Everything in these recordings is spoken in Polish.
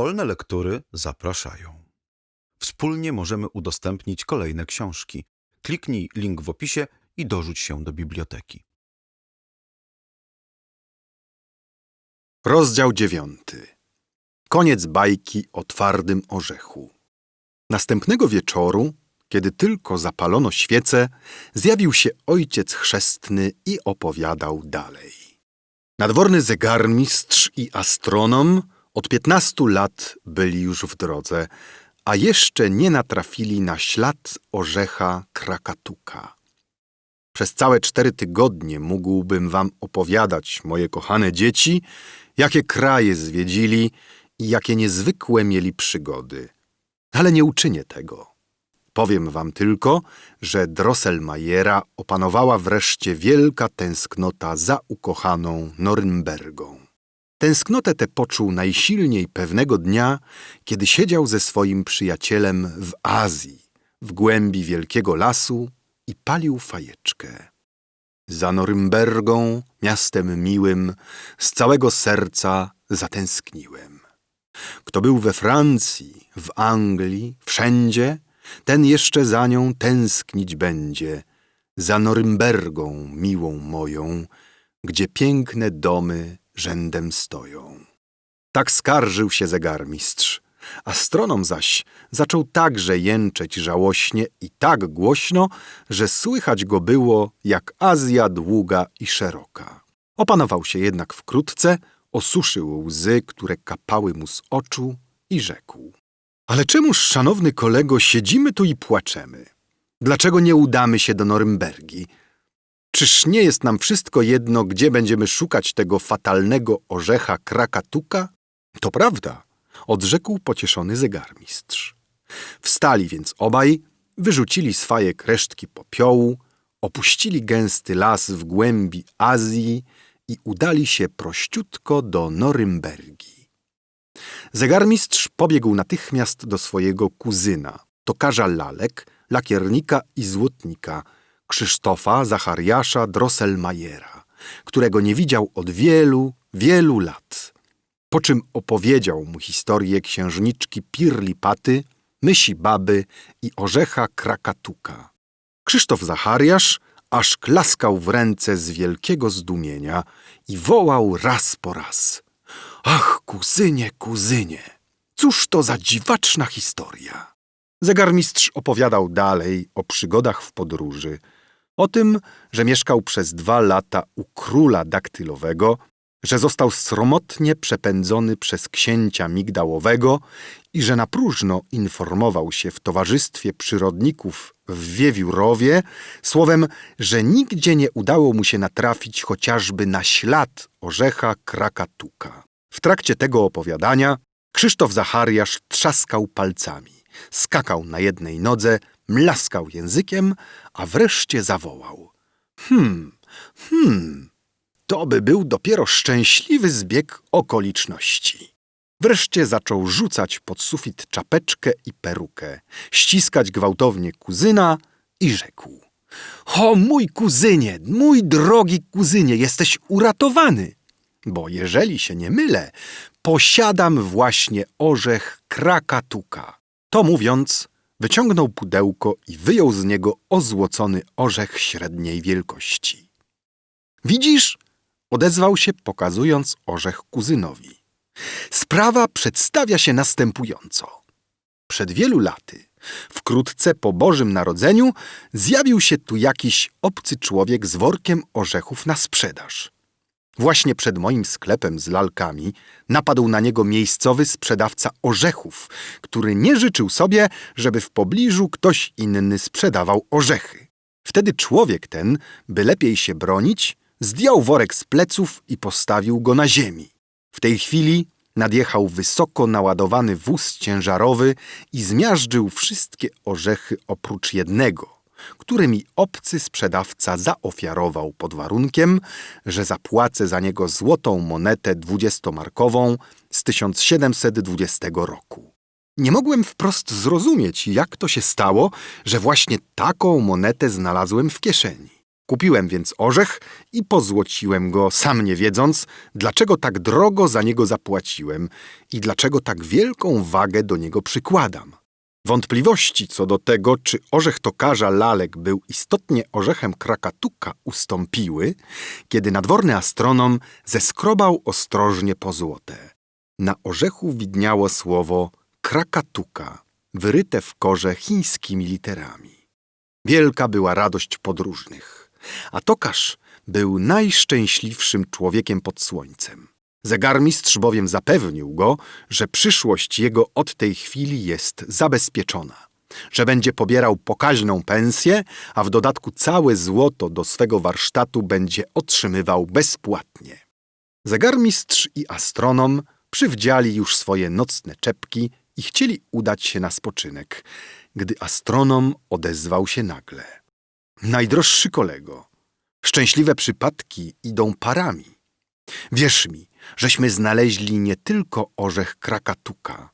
Wolne lektury zapraszają. Wspólnie możemy udostępnić kolejne książki. Kliknij link w opisie i dorzuć się do biblioteki. Rozdział dziewiąty. Koniec bajki o twardym orzechu. Następnego wieczoru, kiedy tylko zapalono świece, zjawił się ojciec chrzestny i opowiadał dalej. Nadworny zegarmistrz i astronom od piętnastu lat byli już w drodze, a jeszcze nie natrafili na ślad orzecha Krakatuka. Przez całe cztery tygodnie mógłbym wam opowiadać, moje kochane dzieci, jakie kraje zwiedzili i jakie niezwykłe mieli przygody. Ale nie uczynię tego. Powiem wam tylko, że Drosselmayera opanowała wreszcie wielka tęsknota za ukochaną Norymbergą. Tęsknotę tę poczuł najsilniej pewnego dnia, kiedy siedział ze swoim przyjacielem w Azji, w głębi wielkiego lasu i palił fajeczkę. Za Norymbergą, miastem miłym, z całego serca zatęskniłem. Kto był we Francji, w Anglii, wszędzie, ten jeszcze za nią tęsknić będzie, za Norymbergą miłą moją, gdzie piękne domy rzędem stoją. Tak skarżył się zegarmistrz. Astronom zaś zaczął także jęczeć żałośnie i tak głośno, że słychać go było jak Azja długa i szeroka. Opanował się jednak wkrótce, osuszył łzy, które kapały mu z oczu i rzekł. Ale czemuż, szanowny kolego, siedzimy tu i płaczemy? Dlaczego nie udamy się do Norymbergi? Czyż nie jest nam wszystko jedno, gdzie będziemy szukać tego fatalnego orzecha Krakatuka? To prawda, odrzekł pocieszony zegarmistrz. Wstali więc obaj, wyrzucili swaje resztki popiołu, opuścili gęsty las w głębi Azji i udali się prościutko do Norymbergi. Zegarmistrz pobiegł natychmiast do swojego kuzyna, tokarza lalek, lakiernika i złotnika, Krzysztofa Zachariasza Drosselmayera, którego nie widział od wielu, wielu lat. Po czym opowiedział mu historię księżniczki Pirlipaty, mysi baby i orzecha Krakatuka. Krzysztof Zachariasz aż klaskał w ręce z wielkiego zdumienia i wołał raz po raz. Ach, kuzynie, kuzynie, cóż to za dziwaczna historia. Zegarmistrz opowiadał dalej o przygodach w podróży, o tym, że mieszkał przez dwa lata u króla daktylowego, że został sromotnie przepędzony przez księcia migdałowego i że na próżno informował się w towarzystwie przyrodników w Wiewiórowie, słowem, że nigdzie nie udało mu się natrafić chociażby na ślad orzecha Krakatuka. W trakcie tego opowiadania Krzysztof Zachariasz trzaskał palcami, skakał na jednej nodze, mlaskał językiem, a wreszcie zawołał. Hmm, hmm, to by był dopiero szczęśliwy zbieg okoliczności. Wreszcie zaczął rzucać pod sufit czapeczkę i perukę, ściskać gwałtownie kuzyna i rzekł. O mój kuzynie, mój drogi kuzynie, jesteś uratowany, bo jeżeli się nie mylę, posiadam właśnie orzech krakatuka. To mówiąc, wyciągnął pudełko i wyjął z niego ozłocony orzech średniej wielkości. Widzisz? odezwał się, pokazując orzech kuzynowi. Sprawa przedstawia się następująco. Przed wielu laty, wkrótce po Bożym Narodzeniu, zjawił się tu jakiś obcy człowiek z workiem orzechów na sprzedaż. Właśnie przed moim sklepem z lalkami napadł na niego miejscowy sprzedawca orzechów, który nie życzył sobie, żeby w pobliżu ktoś inny sprzedawał orzechy. Wtedy człowiek ten, by lepiej się bronić, zdjął worek z pleców i postawił go na ziemi. W tej chwili nadjechał wysoko naładowany wóz ciężarowy i zmiażdżył wszystkie orzechy oprócz jednego – który mi obcy sprzedawca zaofiarował pod warunkiem, że zapłacę za niego złotą monetę dwudziestomarkową z 1720 roku. Nie mogłem wprost zrozumieć, jak to się stało, że właśnie taką monetę znalazłem w kieszeni. Kupiłem więc orzech i pozłociłem go, sam nie wiedząc, dlaczego tak drogo za niego zapłaciłem i dlaczego tak wielką wagę do niego przykładam. Wątpliwości co do tego, czy orzech tokarza lalek był istotnie orzechem krakatuka, ustąpiły, kiedy nadworny astronom zeskrobał ostrożnie po złote. Na orzechu widniało słowo krakatuka, wyryte w korze chińskimi literami. Wielka była radość podróżnych, a tokarz był najszczęśliwszym człowiekiem pod słońcem. Zegarmistrz bowiem zapewnił go, że przyszłość jego od tej chwili jest zabezpieczona, że będzie pobierał pokaźną pensję, a w dodatku całe złoto do swego warsztatu będzie otrzymywał bezpłatnie. Zegarmistrz i astronom przywdziali już swoje nocne czepki i chcieli udać się na spoczynek, gdy astronom odezwał się nagle. Najdroższy kolego, szczęśliwe przypadki idą parami. Wierz mi, żeśmy znaleźli nie tylko orzech krakatuka,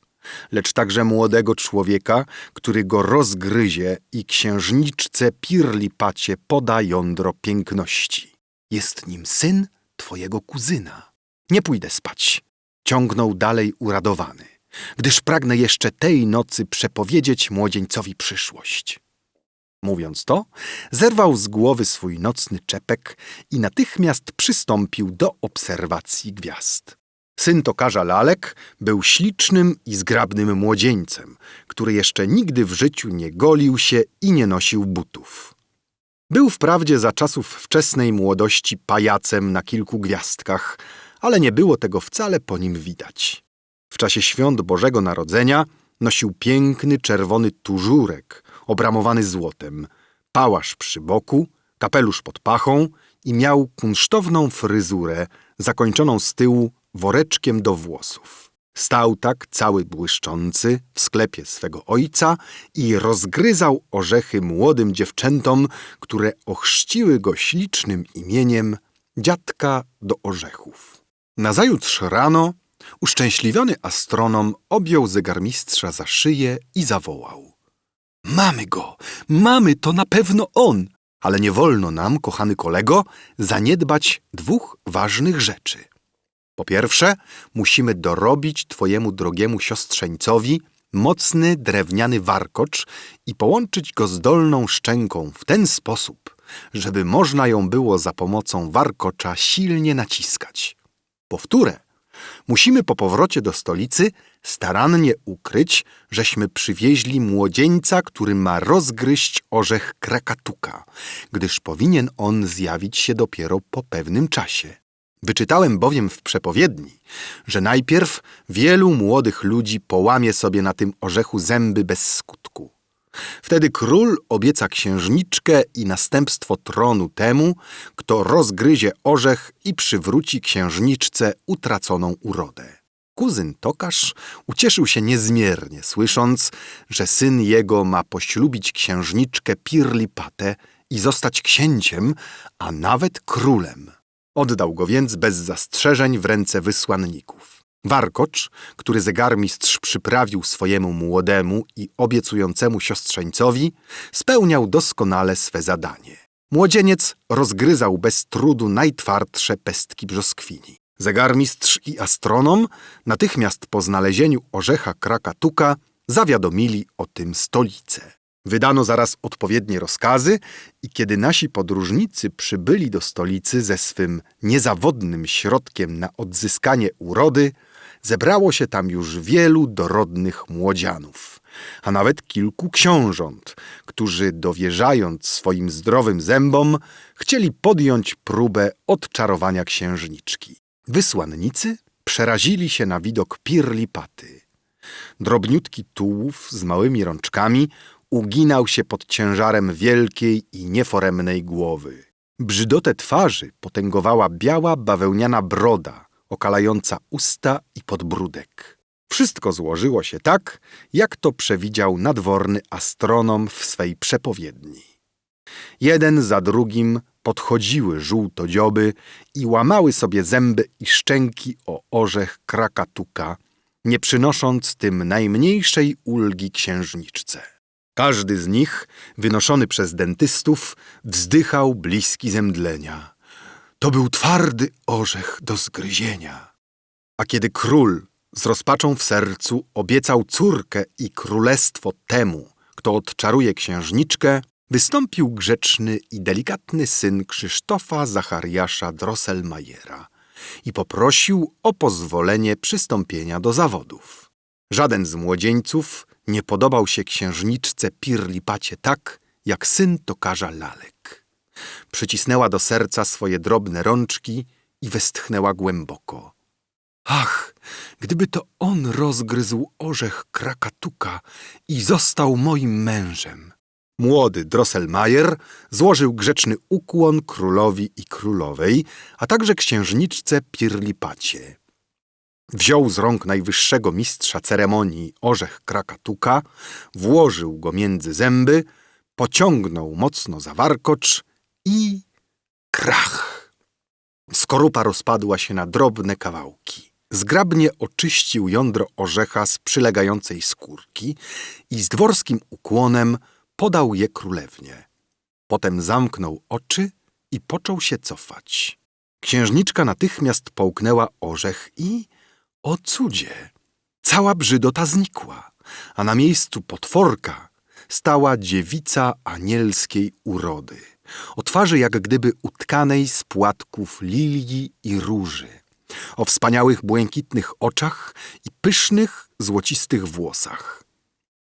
lecz także młodego człowieka, który go rozgryzie i księżniczce Pirlipacie poda jądro piękności. Jest nim syn twojego kuzyna. Nie pójdę spać, ciągnął dalej uradowany, gdyż pragnę jeszcze tej nocy przepowiedzieć młodzieńcowi przyszłość. Mówiąc to, zerwał z głowy swój nocny czepek i natychmiast przystąpił do obserwacji gwiazd. Syn tokarza Lalek był ślicznym i zgrabnym młodzieńcem, który jeszcze nigdy w życiu nie golił się i nie nosił butów. Był wprawdzie za czasów wczesnej młodości pajacem na kilku gwiazdkach, ale nie było tego wcale po nim widać. W czasie świąt Bożego Narodzenia nosił piękny czerwony tużurek, obramowany złotem, pałasz przy boku, kapelusz pod pachą i miał kunsztowną fryzurę zakończoną z tyłu woreczkiem do włosów. Stał tak cały błyszczący w sklepie swego ojca i rozgryzał orzechy młodym dziewczętom, które ochrzciły go ślicznym imieniem dziadka do orzechów. Nazajutrz rano uszczęśliwiony astronom objął zegarmistrza za szyję i zawołał. Mamy go! Mamy to na pewno on! Ale nie wolno nam, kochany kolego, zaniedbać dwóch ważnych rzeczy. Po pierwsze, musimy dorobić twojemu drogiemu siostrzeńcowi mocny drewniany warkocz i połączyć go z dolną szczęką w ten sposób, żeby można ją było za pomocą warkocza silnie naciskać. Powtórę, musimy po powrocie do stolicy starannie ukryć, żeśmy przywieźli młodzieńca, który ma rozgryźć orzech krakatuka, gdyż powinien on zjawić się dopiero po pewnym czasie. Wyczytałem bowiem w przepowiedni, że najpierw wielu młodych ludzi połamie sobie na tym orzechu zęby bez skutku. Wtedy król obieca księżniczkę i następstwo tronu temu, kto rozgryzie orzech i przywróci księżniczce utraconą urodę. Kuzyn Tokarz ucieszył się niezmiernie, słysząc, że syn jego ma poślubić księżniczkę Pirlipatę i zostać księciem, a nawet królem. Oddał go więc bez zastrzeżeń w ręce wysłanników. Warkocz, który zegarmistrz przyprawił swojemu młodemu i obiecującemu siostrzeńcowi, spełniał doskonale swe zadanie. Młodzieniec rozgryzał bez trudu najtwardsze pestki brzoskwini. Zegarmistrz i astronom, natychmiast po znalezieniu orzecha Krakatuka, zawiadomili o tym stolicę. Wydano zaraz odpowiednie rozkazy i kiedy nasi podróżnicy przybyli do stolicy ze swym niezawodnym środkiem na odzyskanie urody, zebrało się tam już wielu dorodnych młodzianów, a nawet kilku książąt, którzy dowierzając swoim zdrowym zębom, chcieli podjąć próbę odczarowania księżniczki. Wysłannicy przerazili się na widok Pirlipaty. Drobniutki tułów z małymi rączkami uginał się pod ciężarem wielkiej i nieforemnej głowy. Brzydotę twarzy potęgowała biała bawełniana broda, okalająca usta i podbródek. Wszystko złożyło się tak, jak to przewidział nadworny astronom w swej przepowiedni. Jeden za drugim podchodziły żółtodzioby i łamały sobie zęby i szczęki o orzech krakatuka, nie przynosząc tym najmniejszej ulgi księżniczce. Każdy z nich, wynoszony przez dentystów, wzdychał bliski zemdlenia. To był twardy orzech do zgryzienia. A kiedy król z rozpaczą w sercu obiecał córkę i królestwo temu, kto odczaruje księżniczkę, wystąpił grzeczny i delikatny syn Krzysztofa Zachariasza Drosselmajera i poprosił o pozwolenie przystąpienia do zawodów. Żaden z młodzieńców nie podobał się księżniczce Pirlipacie tak, jak syn tokarza lalek. Przycisnęła do serca swoje drobne rączki i westchnęła głęboko. Ach, gdyby to on rozgryzł orzech krakatuka i został moim mężem. Młody Drosselmajer złożył grzeczny ukłon królowi i królowej, a także księżniczce Pirlipacie. Wziął z rąk najwyższego mistrza ceremonii orzech krakatuka, włożył go między zęby, pociągnął mocno za warkocz i krach. Skorupa rozpadła się na drobne kawałki. Zgrabnie oczyścił jądro orzecha z przylegającej skórki i z dworskim ukłonem podał je królewnie. Potem zamknął oczy i począł się cofać. Księżniczka natychmiast połknęła orzech i, o cudzie, cała brzydota znikła, a na miejscu potworka stała dziewica anielskiej urody, o twarzy jak gdyby utkanej z płatków lilii i róży, o wspaniałych błękitnych oczach i pysznych, złocistych włosach.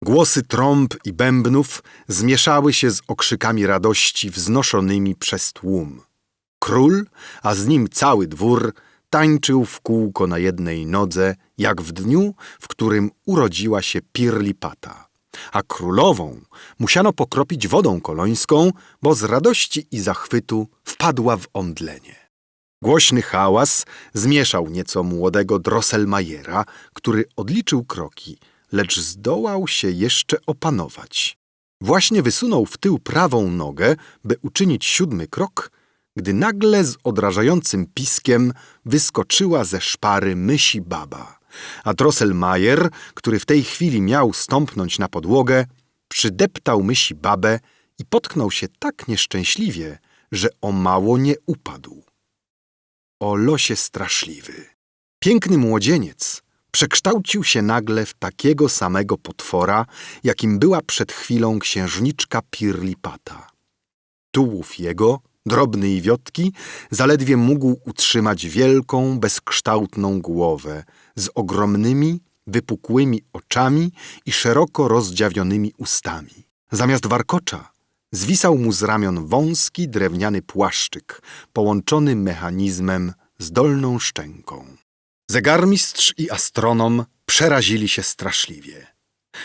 Głosy trąb i bębnów zmieszały się z okrzykami radości wznoszonymi przez tłum. Król, a z nim cały dwór, tańczył w kółko na jednej nodze, jak w dniu, w którym urodziła się Pirlipata. A królową musiano pokropić wodą kolońską, bo z radości i zachwytu wpadła w omdlenie. Głośny hałas zmieszał nieco młodego Drosselmajera, który odliczył kroki, lecz zdołał się jeszcze opanować. Właśnie wysunął w tył prawą nogę, by uczynić siódmy krok, gdy nagle z odrażającym piskiem wyskoczyła ze szpary mysi baba. A Drosselmajer, który w tej chwili miał stąpnąć na podłogę, przydeptał mysi babę i potknął się tak nieszczęśliwie, że o mało nie upadł. O losie straszliwy. Piękny młodzieniec przekształcił się nagle w takiego samego potwora, jakim była przed chwilą księżniczka Pirlipata. Tułów jego, drobny i wiotki, zaledwie mógł utrzymać wielką, bezkształtną głowę z ogromnymi, wypukłymi oczami i szeroko rozdziawionymi ustami. Zamiast warkocza zwisał mu z ramion wąski, drewniany płaszczyk, połączony mechanizmem z dolną szczęką. Zegarmistrz i astronom przerazili się straszliwie,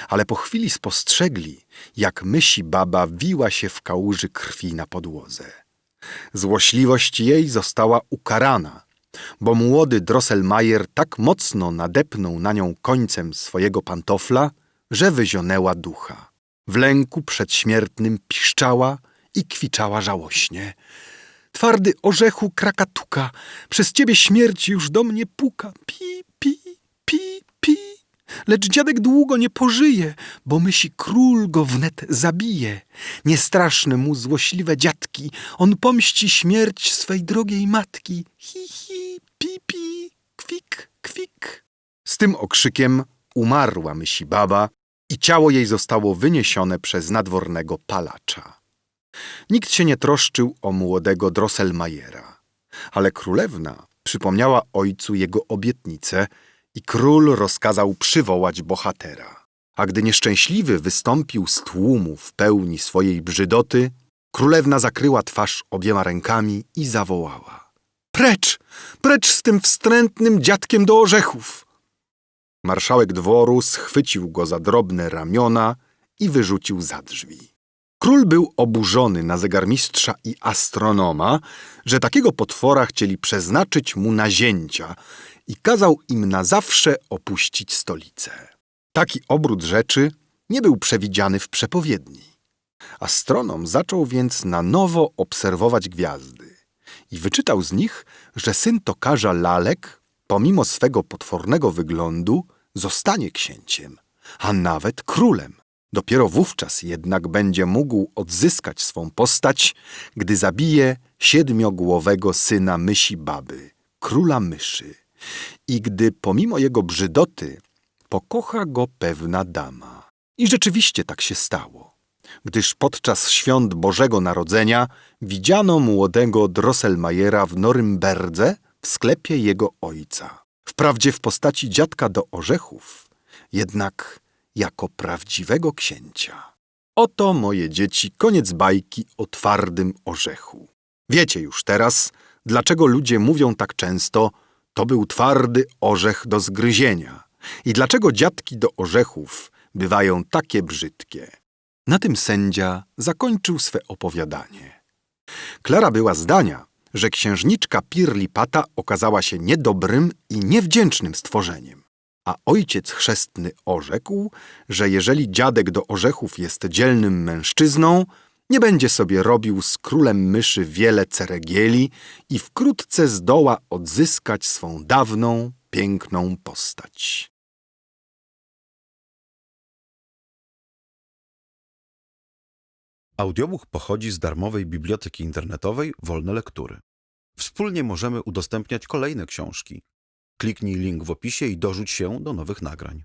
ale po chwili spostrzegli, jak mysi baba wiła się w kałuży krwi na podłodze. Złośliwość jej została ukarana, bo młody Drosselmajer tak mocno nadepnął na nią końcem swojego pantofla, że wyzionęła ducha. W lęku przedśmiertnym piszczała i kwiczała żałośnie. Twardy orzechu krakatuka, przez ciebie śmierć już do mnie puka. Pi, pi. Lecz dziadek długo nie pożyje, bo myśli król go wnet zabije. Niestraszne mu złośliwe dziadki, on pomści śmierć swej drogiej matki. Hi, hi, pi, pi, kwik, kwik. Z tym okrzykiem umarła mysi baba i ciało jej zostało wyniesione przez nadwornego palacza. Nikt się nie troszczył o młodego Drosselmajera, ale królewna przypomniała ojcu jego obietnicę i król rozkazał przywołać bohatera. A gdy nieszczęśliwy wystąpił z tłumu w pełni swojej brzydoty, królewna zakryła twarz obiema rękami i zawołała. Precz! Precz z tym wstrętnym dziadkiem do orzechów! Marszałek dworu schwycił go za drobne ramiona i wyrzucił za drzwi. Król był oburzony na zegarmistrza i astronoma, że takiego potwora chcieli przeznaczyć mu na zięcia i kazał im na zawsze opuścić stolicę. Taki obrót rzeczy nie był przewidziany w przepowiedni. Astronom zaczął więc na nowo obserwować gwiazdy i wyczytał z nich, że syn tokarza lalek, pomimo swego potwornego wyglądu, zostanie księciem, a nawet królem. Dopiero wówczas jednak będzie mógł odzyskać swą postać, gdy zabije siedmiogłowego syna mysi baby, króla myszy, i gdy pomimo jego brzydoty pokocha go pewna dama. I rzeczywiście tak się stało, gdyż podczas świąt Bożego Narodzenia widziano młodego Drosselmayera w Norymberdze w sklepie jego ojca. Wprawdzie w postaci dziadka do orzechów, jednak jako prawdziwego księcia. Oto, moje dzieci, koniec bajki o twardym orzechu. Wiecie już teraz, dlaczego ludzie mówią tak często, to był twardy orzech do zgryzienia i dlaczego dziadki do orzechów bywają takie brzydkie. Na tym sędzia zakończył swe opowiadanie. Klara była zdania, że księżniczka Pirlipata okazała się niedobrym i niewdzięcznym stworzeniem. A ojciec chrzestny orzekł, że jeżeli dziadek do orzechów jest dzielnym mężczyzną, nie będzie sobie robił z królem myszy wiele ceregieli i wkrótce zdoła odzyskać swą dawną, piękną postać. Audiobook pochodzi z darmowej biblioteki internetowej Wolne Lektury. Wspólnie możemy udostępniać kolejne książki. Kliknij link w opisie i dorzuć się do nowych nagrań.